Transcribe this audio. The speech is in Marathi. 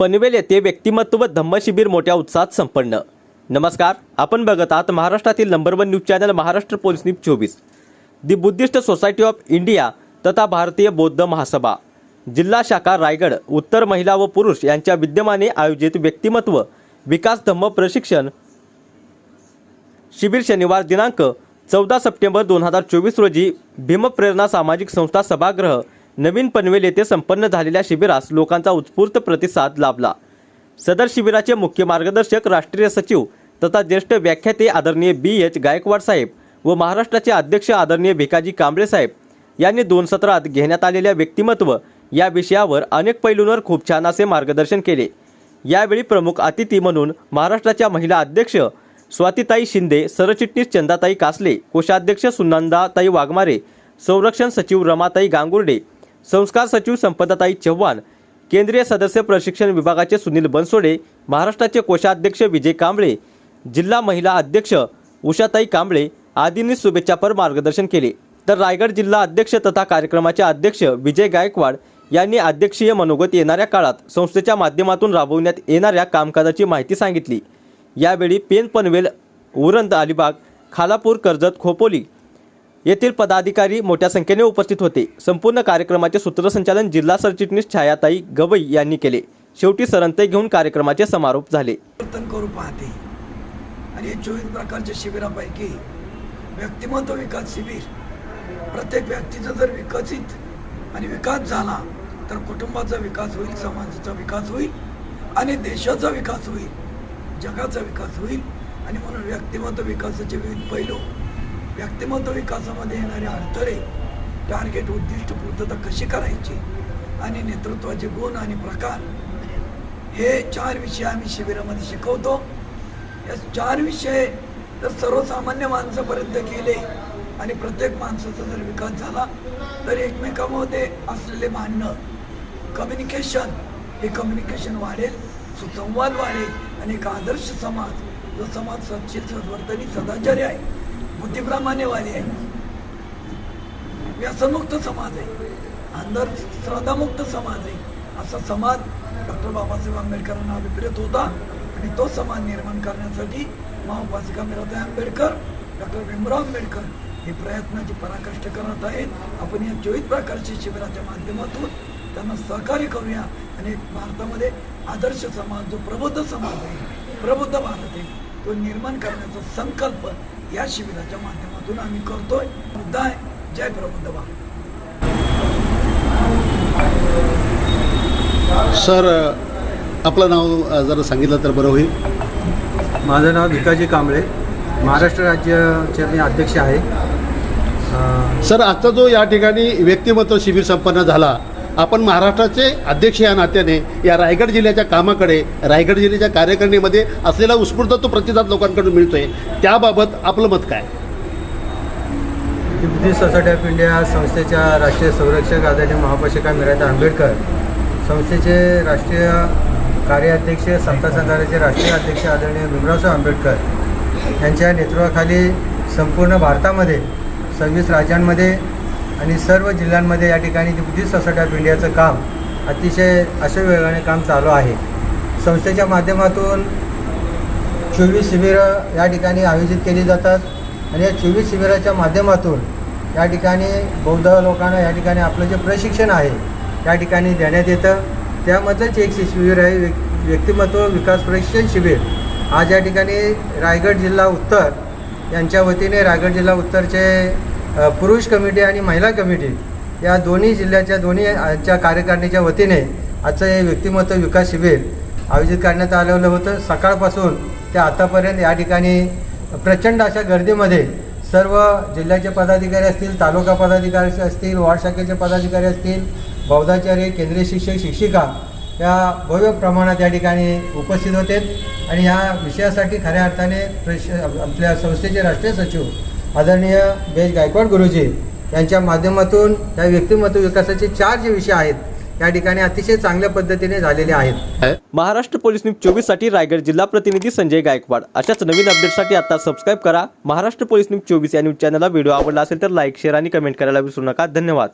पनवेल येथे व्यक्तिमत्व धम्मशिबिर मोठ्या उत्साहात संपन्न. नमस्कार आपण बघत आहात महाराष्ट्रातील number one news channel Maharashtra police news चोवीस. The Buddhist society of India तथा भारतीय बौद्ध महासभा. जिल्हा शाखा रायगड उत्तर महिला व पुरुष यांच्या विद्यमाने आयोजित व्यक्तिमत्व विकास धम्म प्रशिक्षण शिबिर शनिवार दिनांक चौदा सप्टेंबर दोन हजार चोवीस रोजी भीमप्रेरणा सामाजिक संस्था सभागृह नवीन पनवेल येथे संपन्न झालेल्या शिबिरास लोकांचा उत्स्फूर्त प्रतिसाद लाभला. सदर शिबिराचे मुख्य मार्गदर्शक राष्ट्रीय सचिव तथा ज्येष्ठ व्याख्याते आदरणीय बी एच गायकवाड साहेब व महाराष्ट्राचे अध्यक्ष आदरणीय भिकाजी कांबळे साहेब यांनी दोन सत्रात घेण्यात आलेल्या व्यक्तिमत्व या विषयावर अनेक पैलूंवर खूप छान असे मार्गदर्शन केले. यावेळी प्रमुख अतिथी म्हणून महाराष्ट्राच्या महिला अध्यक्ष स्वातीताई शिंदे सरचिटणीस चंदाताई कासले कोषाध्यक्ष सुनंदाताई वाघमारे संरक्षण सचिव रमाताई गांगुर्डे संस्कार सचिव संपदाताई चव्हाण केंद्रीय सदस्य प्रशिक्षण विभागाचे सुनील बनसोडे महाराष्ट्राचे कोषाध्यक्ष विजय कांबळे जिल्हा महिला अध्यक्ष उषाताई कांबळे आदींनी शुभेच्छापर मार्गदर्शन केले. तर रायगड जिल्हा अध्यक्ष तथा कार्यक्रमाचे अध्यक्ष विजय गायकवाड यांनी अध्यक्षीय मनोगत येणाऱ्या काळात संस्थेच्या माध्यमातून राबवण्यात येणाऱ्या कामकाजाची माहिती सांगितली. यावेळी पेन पनवेल उरंद अलिबाग खालापूर कर्जत खोपोली येथील पदाधिकारी मोठ्या संख्येने उपस्थित होते. संपूर्ण कार्यक्रमाचे सूत्रसंचालन जिल्हा सरचिटणीस छायाताई गवई यांनी केले. शेवटी सरंते घेऊन कार्यक्रमाचे समारोप झाले. करू पाहते. आणि चोवीस प्रकारच्या शिबिरापैकी व्यक्तिमत्व विकास शिबिर प्रत्येक व्यक्तीचा जर विकसित आणि विकास झाला तर कुटुंबाचा विकास होईल समाजाचा विकास होईल आणि देशाचा विकास होईल जगाचा विकास होईल. आणि म्हणून व्यक्तिमत्व विकासाचे विविध पैलू व्यक्तिमत्व विकासामध्ये येणारे अडथळे टार्गेट उद्दिष्ट पूर्तता कशी करायची आणि नेतृत्वाचे गुण आणि प्रकार हे चार विषय आम्ही शिबिरामध्ये शिकवतो. या चार विषय जर सर्वसामान्य माणसापर्यंत गेले आणि प्रत्येक माणसाचा जर विकास झाला तर एकमेकामध्ये असलेले भांडणं कम्युनिकेशन हे कम्युनिकेशन वाढेल सुसंवाद वाढेल आणि एक आदर्श समाज जो समाज सच्चित सद्वर्तनी सदाचारी आहे. बुद्धिप्रमाणेवादी आहे. व्यसनमुक्त समाज आहे. अंधश्रद्धामुक्त समाज आहे. असा समाज डॉक्टर बाबासाहेब आंबेडकरांना अभिप्रेत होता आणि तो समाज निर्माण करण्यासाठी महाउपासिका मीराताई आंबेडकर डॉक्टर भीमराव आंबेडकर हे प्रयत्नाची पराकाष्ठ करत आहेत. आपण या चोवीस प्रकारच्या शिबिराच्या माध्यमातून त्यांना सहकार्य करूया. आणि भारतामध्ये आदर्श समाज जो प्रबुद्ध समाज आहे प्रबुद्ध भारत आहे तो निर्माण करण्याचा संकल्प या शिबिराच्या माध्यमातून आम्ही करतोय. मुद्दा आहे जय प्रबुद्ध सर आपलं नाव जरा सांगितलं तर बरं होईल. माझं नाव भिकाजी कांबळे. महाराष्ट्र राज्याचे मी अध्यक्ष आहे. सर आजचा जो या ठिकाणी व्यक्तिमत्व शिबिर संपन्न झाला आपण महाराष्ट्राचे अध्यक्ष या नात्याने या रायगड जिल्ह्याच्या कामाकडे रायगड जिल्ह्याच्या कार्यकारिणीमध्ये असलेला उत्स्फूर्त तो प्रतिसाद लोकांकडून मिळतोय. त्याबाबत आपलं मत काय? ही बुद्धिस्ट सोसायटी ऑफ इंडिया संस्थेच्या राष्ट्रीय संरक्षक आदरणीय महापाशिका मीराताई आंबेडकर संस्थेचे राष्ट्रीय कार्याध्यक्ष समता संघाचे राष्ट्रीय अध्यक्ष आदरणीय भीमरावसाहेब आंबेडकर यांच्या नेतृत्वाखाली संपूर्ण भारतामध्ये सव्वीस राज्यांमध्ये आणि सर्व जिल्ह्यांमध्ये या ठिकाणी बुद्धिस्ट सोसायटी ऑफ इंडियाचं काम अतिशय अशा वेगाने काम चालू आहे. संस्थेच्या माध्यमातून चोवीस शिबिरं या ठिकाणी आयोजित केली जातात आणि या चोवीस शिबिराच्या माध्यमातून या ठिकाणी बौद्ध लोकांना या ठिकाणी आपलं जे प्रशिक्षण आहे या ठिकाणी देण्यात येतं. त्यामधलंच एक शिबिर आहे व्यक्तिमत्व विकास प्रशिक्षण शिबिर. आज या ठिकाणी रायगड जिल्हा उत्तर यांच्या वतीने रायगड जिल्हा उत्तरचे पुरुष कमिटी आणि महिला कमिटी या दोन्ही जिल्ह्याच्या दोन्ही च्या कार्यकारिणीच्या वतीने आजचं हे व्यक्तिमत्व विकास शिबिर आयोजित करण्यात आलेलं होतं. सकाळपासून ते आतापर्यंत या ठिकाणी प्रचंड अशा गर्दीमध्ये सर्व जिल्ह्याचे पदाधिकारी असतील तालुका पदाधिकारी असतील वॉर्ड शाखेचे पदाधिकारी असतील बौद्धाचार्य केंद्रीय शिक्षक शिक्षिका या भव्य प्रमाणात या ठिकाणी उपस्थित होते. आणि या विषयासाठी खऱ्या अर्थाने प्रश आपल्या संस्थेचे राष्ट्रीय सचिव आदरणीय बेज गायकवाड गुरुजी यांच्या माध्यमातून या व्यक्तिमत्व विकासाचे चार जे विषय आहेत या ठिकाणी अतिशय चांगल्या पद्धतीने झालेले आहेत. महाराष्ट्र पोलीस न्यूज चोवीससाठी रायगड जिल्हा प्रतिनिधी संजय गायकवाड. अशाच नवीन अपडेटसाठी आता सबस्क्राईब करा. महाराष्ट्र पोलीस न्यूज चोवीस या न्यूज चॅनलला व्हिडिओ आवडला असेल तर लाईक शेअर आणि कमेंट करायला विसरू नका. धन्यवाद.